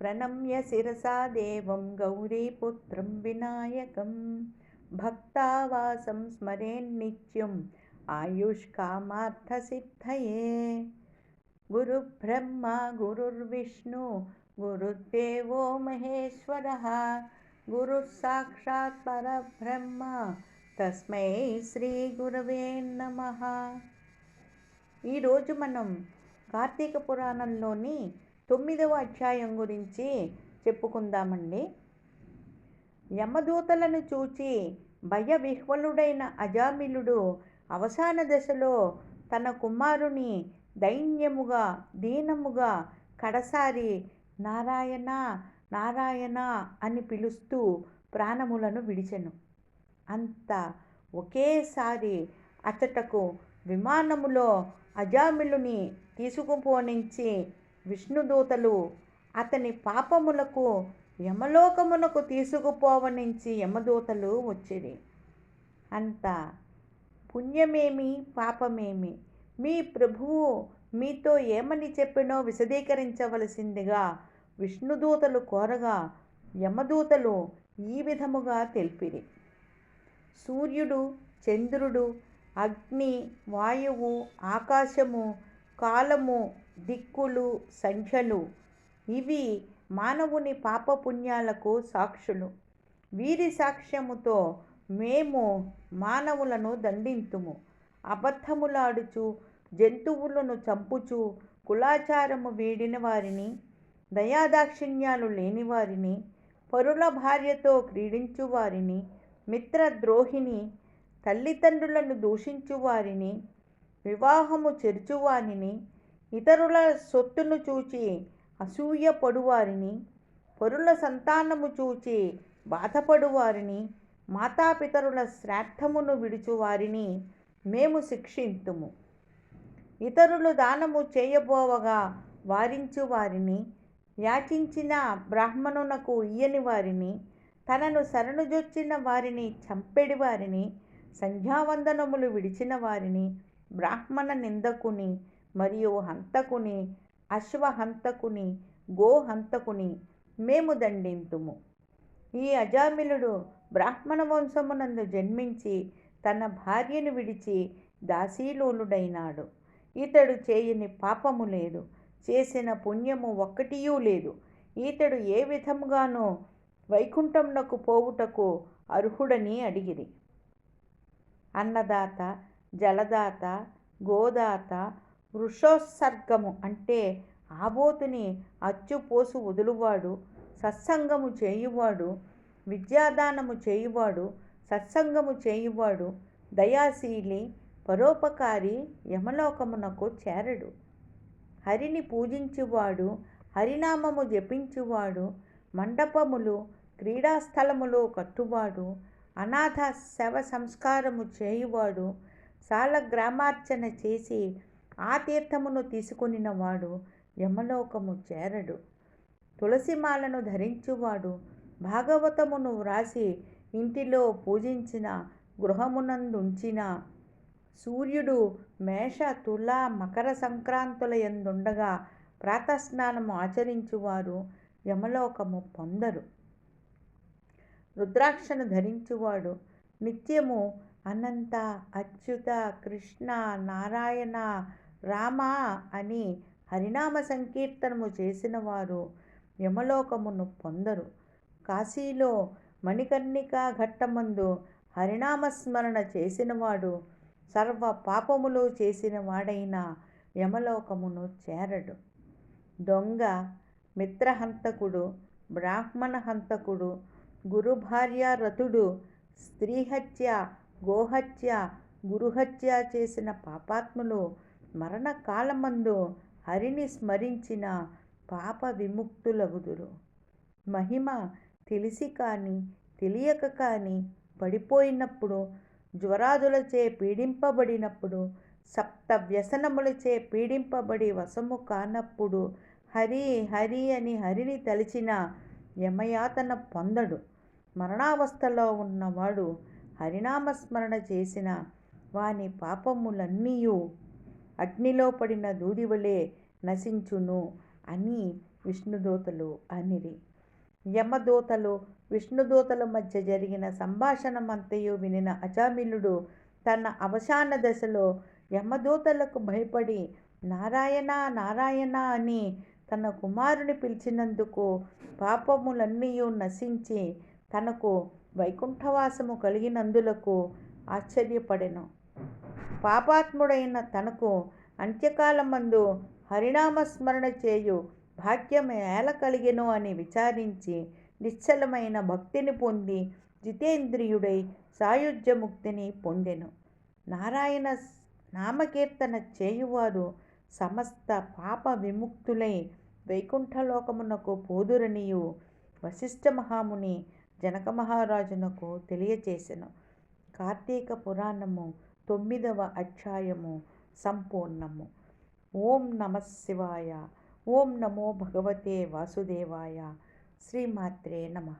ప్రణమ్య శిరసా దేవం గౌరీపుత్రం వినాయకం. భక్తావాసం స్మరేన్నిత్యం ఆయుష్కామార్థసిద్ధయే. గురుబ్రహ్మ గురుర్విష్ణు గురుదేవో మహేశ్వర. గురు సాక్షాత్ పరబ్రహ్మ తస్మై శ్రీ గురవే నమ. ఈరోజు మనం కార్తీక పురాణంలోని తొమ్మిదవ అధ్యాయం గురించి చెప్పుకుందామండి. యమదూతలను చూచి భయ విహ్వలుడైన అజామిలుడు అవసాన దశలో తన కుమారుని దైన్యముగా దీనముగా కడసారి నారాయణ నారాయణ అని పిలుస్తూ ప్రాణములను విడిచెను. అంత ఒకేసారి అతటకు విమానములో అజామిలుని తీసుకుపోనించి విష్ణుదూతలు అతని పాపములకు యమలోకమునకు తీసుకుపోవనించి యమదూతలు వచ్చిరి. అంత పుణ్యమేమి? పాపమేమి? మీ ప్రభువు మీతో ఏమని చెప్పినో విశదీకరించవలసిందిగా విష్ణుదూతలు కోరగా యమదూతలు ఈ విధముగా తెలిపిరి. సూర్యుడు చంద్రుడు అగ్ని వాయువు ఆకాశము కాలము దిక్కులు సంఖ్యలు ఇవి మానవుని పాపపుణ్యాలకు సాక్షులు. వీరి సాక్ష్యముతో మేము మానవులను దండింతుము. అబద్ధములాడుచు జంతువులను చంపుచు కులాచారము వీడిన వారిని దయాదాక్షిణ్యాలు లేని వారిని పరుల భార్యతో క్రీడించు వారిని మిత్రద్రోహిని తల్లిదండ్రులను దూషించు వారిని వివాహము చెరుచువారిని ఇతరుల సొత్తును చూచి అసూయ పడువారిని పరుల సంతానము చూచి బాధపడువారిని మాతాపితరుల శ్రాద్ధమును విడుచువారిని మేము శిక్షింతుము. ఇతరులు దానము చేయబోవగా వారించు వారిని యాచించిన బ్రాహ్మణునకు ఇయ్యని వారిని తనను శరణుజొచ్చిన వారిని చంపెడి వారిని సంధ్యావందనములు విడిచిన వారిని బ్రాహ్మణ నిందకుని మరియు హంతకుని అశ్వహంతకుని గోహంతకుని మేము దండింతుము. ఈ అజామిలుడు బ్రాహ్మణ వంశమునందు జన్మించి తన భార్యను విడిచి దాసీలోలుడైనాడు ఇతడు చేయని పాపము లేదు చేసిన పుణ్యము ఒక్కటియూ లేదు. ఇతడు ఏ విధముగానో వైకుంఠంనకు పోవుటకు అర్హుడని అడిగిరి. అన్నదాత జలదాత గోదాత వృషోత్సర్గము అంటే ఆబోతుని అచ్చుపోసు వదులువాడు సత్సంగము చేయువాడు విద్యాదానము చేయువాడు సత్సంగము చేయువాడు దయాశీలి పరోపకారి యమలోకమునకు చేరడు. హరిని పూజించువాడు హరినామము జపించువాడు మండపములు క్రీడాస్థలములో కట్టువాడు అనాథ శవ సంస్కారము చేయువాడు సాల గ్రామార్చన చేసి ఆ తీర్థమును తీసుకొనినవాడు యమలోకము చేరడు. తులసిమాలను ధరించువాడు భాగవతమును వ్రాసి ఇంటిలో పూజించిన గృహమునందుంచిన సూర్యుడు మేష తుల మకర సంక్రాంతుల ఎందుండగా ప్రాతస్నానము ఆచరించువారు యమలోకము పొందరు. రుద్రాక్షను ధరించువాడు నిత్యము అనంత అచ్యుత కృష్ణ నారాయణ రామా అని హరినామ సంకీర్తనము చేసిన వారు యమలోకమును పొందరు. కాశీలో మణికర్ణికా ఘట్టమందు హరినామస్మరణ చేసినవాడు సర్వ పాపములు చేసిన వాడైన యమలోకమును చేరడు. దొంగ మిత్రహంతకుడు బ్రాహ్మణ హంతకుడు గురుభార్యారథుడు స్త్రీహత్య గోహత్య గురుహత్య చేసిన పాపాత్ములు మరణకాలమందు హరిని స్మరించిన పాప విముక్తులగుదురు. మహిమ తెలిసి కానీ తెలియక కానీ పడిపోయినప్పుడు జ్వరాదులచే పీడింపబడినప్పుడు సప్త వ్యసనములచే పీడింపబడి వశము కానప్పుడు హరి హరి అని హరిని తలిచిన యమయాతన పొందడు. మరణావస్థలో ఉన్నవాడు హరినామస్మరణ చేసిన వాని పాపములన్నీయు అగ్నిలో పడిన దూదివలే నశించును అని విష్ణుదూతలు అనిరి. యమదూతలు విష్ణుదూతల మధ్య జరిగిన సంభాషణమంతయు వినిన అజామిలుడు తన అవసాన దశలో యమదూతలకు భయపడి నారాయణ నారాయణ అని తన కుమారుని పిలిచినందుకు పాపములన్నీ నశించి తనకు వైకుంఠవాసము కలిగినందులకు ఆశ్చర్యపడెను. పాపాత్ముడైన తనకు అంత్యకాలమందు హరినామస్మరణ చేయు భాగ్యం ఏల కలిగెను అని విచారించి నిశ్చలమైన భక్తిని పొంది జితేంద్రియుడై సాయుధ్యముక్తిని పొందెను. నారాయణ నామకీర్తన చేయువారు సమస్త పాప విముక్తులై వైకుంఠలోకమునకు పోదురనియు వశిష్ఠ మహాముని జనక మహారాజునకు తెలియచేసెను. కార్తీక పురాణము తొమ్మిదవ అధ్యాయము సంపూర్ణము. ఓం నమ శివాయ. ఓం నమో భగవతే వాసుదేవాయ. శ్రీమాత్రే నమ.